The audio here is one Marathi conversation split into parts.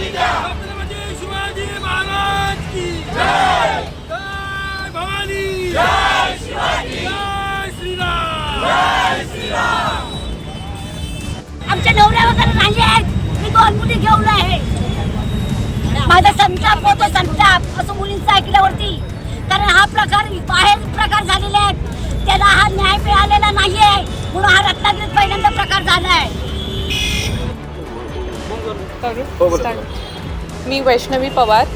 छत्रपती शिवाजी महाराज की जय. भवानी. जय शिवाजी. जय श्रीराम. आमच्या नवऱ्या वगैरे नाही आहेत. मी दोन मुली घेऊन आहे. माझा संताप होतो संताप असं मुलींचं ऐकल्यावरती. कारण हा प्रकार बाहेर प्रकार झालेले आहेत. त्याला हा न्याय मिळालेला नाहीये. म्हणून हा रत्नागिरीत पहिल्यांदा प्रकार झाला आहे करू Start. मी वैष्णवी पवार.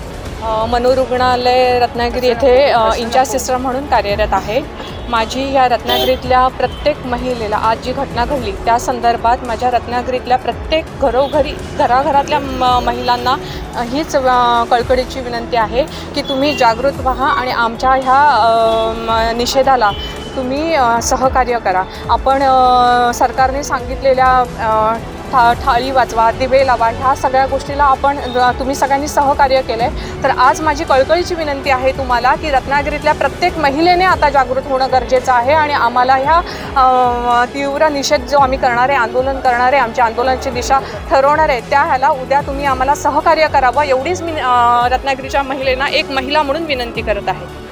अ, मनोरुग्णालय रत्नागिरी येथे अ, इंचार्ज सिस्टर म्हणून कार्यरत आहे. माझी या रत्नागिरीतल्या प्रत्येक महिलेला आज जी घटना घडली त्या संदर्भात माझ्या रत्नागिरीतल्या प्रत्येक घरोघरी घराघरातल्या म महिलांना अ, हीच अ, कळकळीची विनंती आहे की तुम्ही जागृत व्हा आणि आमच्या ह्या अ, म, निषेधाला तुम्ही अ, सहकार्य करा. आपण अ, सरकारने सांगितलेल्या अ, था थाळी वाचवा दिवे लावा ह्या सगळ्या गोष्टीला आपण तुम्ही सगळ्यांनी सहकार्य केलं आहे तर आज माझी कळकळीची विनंती आहे तुम्हाला की रत्नागिरीतल्या प्रत्येक महिलेने आता जागृत होणं गरजेचं आहे आणि आम्हाला ह्या तीव्र निषेध जो आम्ही करणार आहे आंदोलन करणार आहे आमच्या आंदोलनाची दिशा ठरवणार आहे त्या ह्याला उद्या तुम्ही आम्हाला सहकार्य करावं एवढीच मी रत्नागिरीच्या महिलेना एक महिला म्हणून विनंती करत आहे.